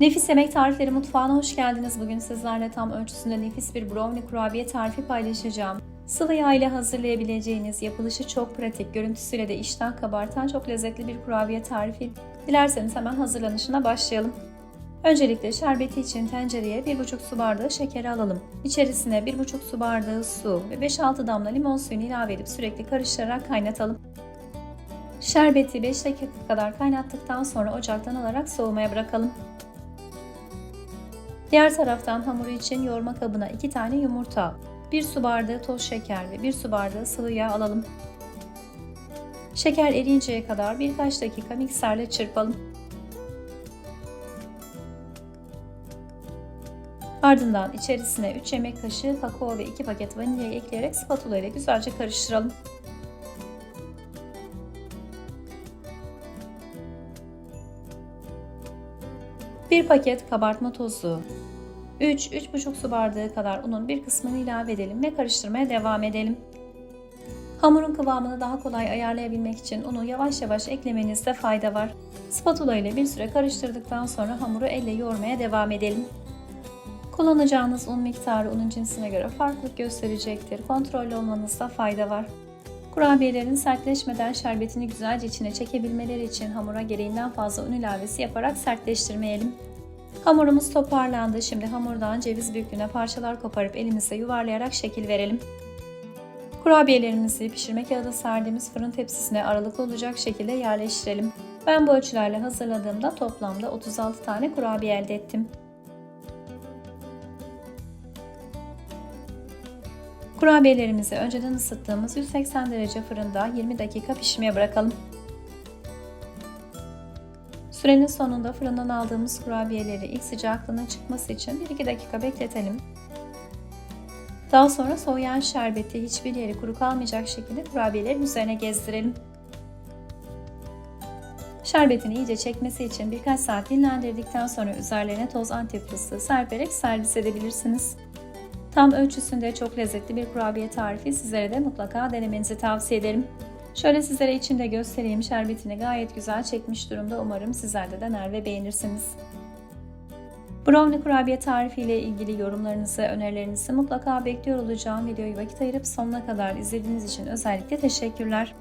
Nefis Yemek Tarifleri Mutfağı'na hoş geldiniz. Bugün sizlerle tam ölçüsünde nefis bir brownie kurabiye tarifi paylaşacağım. Sıvı yağ ile hazırlayabileceğiniz, yapılışı çok pratik, görüntüsüyle de iştah kabartan çok lezzetli bir kurabiye tarifi. Dilerseniz hemen hazırlanışına başlayalım. Öncelikle şerbeti için tencereye 1,5 su bardağı şeker alalım. İçerisine 1,5 su bardağı su ve 5-6 damla limon suyunu ilave edip sürekli karıştırarak kaynatalım. Şerbeti 5 dakika kadar kaynattıktan sonra ocaktan alarak soğumaya bırakalım. Diğer taraftan hamuru için yoğurma kabına 2 tane yumurta, 1 su bardağı toz şeker ve 1 su bardağı sıvı yağ alalım. Şeker eriyinceye kadar birkaç dakika mikserle çırpalım. Ardından içerisine 3 yemek kaşığı kakao ve 2 paket vanilya ekleyerek spatula ile güzelce karıştıralım. Bir paket kabartma tozu, 3-3,5 su bardağı kadar unun bir kısmını ilave edelim ve karıştırmaya devam edelim. Hamurun kıvamını daha kolay ayarlayabilmek için unu yavaş yavaş eklemenizde fayda var. Spatula ile bir süre karıştırdıktan sonra hamuru elle yoğurmaya devam edelim. Kullanacağınız un miktarı unun cinsine göre farklılık gösterecektir. Kontrollü olmanızda fayda var. Kurabiyelerin sertleşmeden şerbetini güzelce içine çekebilmeleri için hamura gereğinden fazla un ilavesi yaparak sertleştirmeyelim. Hamurumuz toparlandı. Şimdi hamurdan ceviz büyüklüğüne parçalar koparıp elimizle yuvarlayarak şekil verelim. Kurabiyelerimizi pişirme kağıda serdiğimiz fırın tepsisine aralıklı olacak şekilde yerleştirelim. Ben bu ölçülerle hazırladığımda toplamda 36 tane kurabiye elde ettim. Kurabiyelerimizi önceden ısıttığımız 180 derece fırında 20 dakika pişmeye bırakalım. Sürenin sonunda fırından aldığımız kurabiyeleri ilk sıcaklığına çıkması için 1-2 dakika bekletelim. Daha sonra soğuyan şerbeti hiçbir yeri kuru kalmayacak şekilde kurabiyelerin üzerine gezdirelim. Şerbetini iyice çekmesi için birkaç saat dinlendirdikten sonra üzerlerine toz antep fıstığı serperek servis edebilirsiniz. Tam ölçüsünde çok lezzetli bir kurabiye tarifi sizlere de mutlaka denemenizi tavsiye ederim. Şöyle sizlere içinde göstereyim şerbetini gayet güzel çekmiş durumda. Umarım sizler de dener ve beğenirsiniz. Brownie kurabiye tarifi ile ilgili yorumlarınızı, önerilerinizi mutlaka bekliyor olacağım. Videoyu vakit ayırıp sonuna kadar izlediğiniz için özellikle teşekkürler.